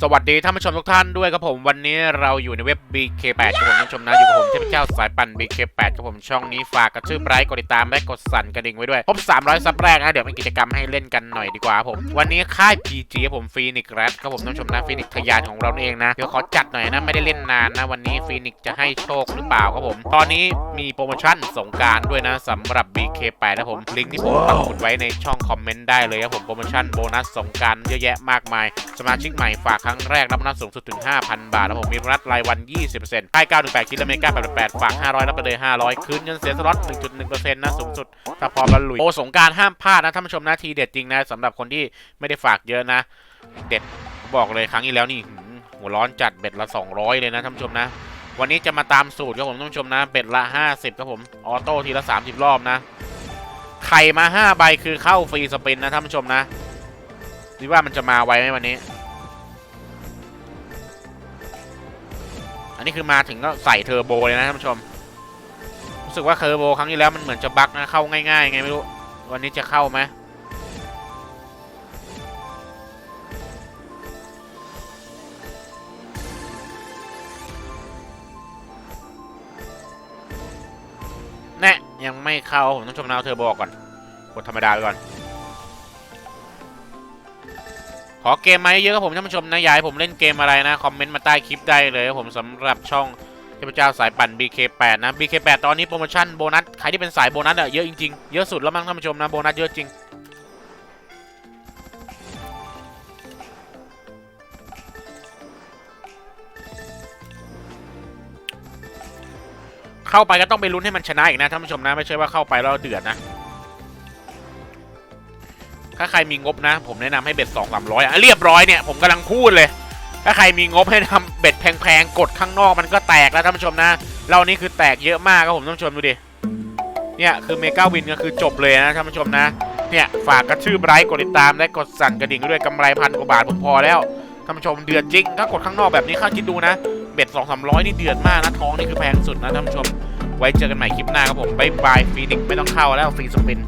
สวัสดีท่านผู้ชมทุกท่านด้วยครับผมวันนี้เราอยู่ในเว็บ BK8 ครับผมท่านผู้ชมนะอยู่กับผมเทพเจ้าสายปั่น BK8 ครับผมช่องนี้ฝากกระชื่อไบรท์กดติดตามและกดสั่นกระดิ่งไว้ด้วยครบ300 ซับแรกนะเดี๋ยวมีกิจกรรมให้เล่นกันหน่อยดีกว่าครับผมวันนี้ค่าย PG ครับผมฟีนิกแรดครับผมท่านผู้ชมนะฟีนิกทะยานของเราเองนะเดี๋ยวขอจัดหน่อยนะไม่ได้เล่นนานนะวันนี้ฟีนิกจะให้โชคหรือเปล่าครับผมตอนนี้มีโปรโมชั่นสงกรารด้วยนะสำหรับ BK8 นะผมลิงก์ที่ผมปักหมุดไว้ในช่องคอมเมนต์ได้เลยครับผมโปรโมชั่นโบนัสสงกรารเยอะแยะมากมายสมาชิกใหม่ฝากครั้งแรกรับนัสสูงสุดถึง 5,000 บาทแล้วผมมีโบนัสรายวัน 20%ให้918คิดแลเมกา88ฝาก 500 รับไปเลย 500 คืนเงินเสียสล็อต 1.1%นะสูงสุดถ้าพร้อมแล้วลุยโอสงการห้ามพลาดนะท่านผู้ชมนะทีเด็ดจริงนะสำหรับคนที่ไม่ได้ฝากเยอะนะ เด็ดบอกเลยครั้งที่แล้วนี่หัวร้อนจัดเบ็ดละ 200 เลยนะท่านผู้ชมนะ วันนี้จะมาตามสูตรครับผมท่านผู้ชมนะ เบ็ดละ 50ครับผมออโต้ทีละ 30 รอบนะไข่มา 5 ใบคือเข้าฟรีสปินนะท่านผู้ชมนะดูว่ามันจะมาไวไหมวันนี้ นนี้คือมาถึงก็ใส่เทอร์โบเลยนะท่านผู้ชม รู้สึกว่าเทอร์โบครั้งที่แล้วมันเหมือนจะบั๊กนะเข้าง่ายๆไงไม่รู้ วันนี้จะเข้าไหมแน่ยังไม่เข้าผมต้องชมนาวเทอร์โบก่อน กดธรรมดาไปก่อน ขอเกมมาเยอะครับผมท่านผู้ชมนะยากให้ผมเล่นเกมอะไรนะคอมเมนต์มาใต้คลิปได้เลยครับผมสำหรับช่องเทพเจ้าสายปั่น BK8 นะ BK8 ตอนนี้โปรโมชั่นโบนัสใครที่เป็นสายโบนัสอะเยอะจริงๆเยอะสุดแล้วมั้งท่านผู้ชมนะโบนัสเยอะจริงเข้าไปก็ต้องไปลุ้นให้มันชนะอีกนะท่านผู้ชมนะไม่ใช่ว่าเข้าไปแล้วเดือดนะ ถ้าใครมีงบนะ ผมแนะนำให้เบ็ดสองสามร้อยอะเรียบร้อยเนี่ยผมกำลังพูดเลย ถ้าใครมีงบให้ทำเบ็ดแพงๆกดข้างนอกมันก็แตกแล้วท่านผู้ชมนะ เรานี่คือแตกเยอะมากครับผมท่านผู้ชมดูดิเนี่ยคือเมกาวินก็คือจบเลยนะท่านผู้ชมนะเนี่ยฝากกระชื่อไบรท์กดติดตามและกดสั่นกระดิ่งด้วยกำไรพันกว่าบาทผมพอแล้วท่านผู้ชมเดือดจริงถ้ากดข้างนอกแบบนี้ข้าคิดดูนะเบ็ดสองสามร้อยนี่เดือดมากนะท้องนี่คือแพงสุดนะท่านผู้ชม ไว้เจอกันใหม่คลิปหน้าครับผมบายบายฟีนิกไม่ต้องเข้าแล้วฟรีสปิน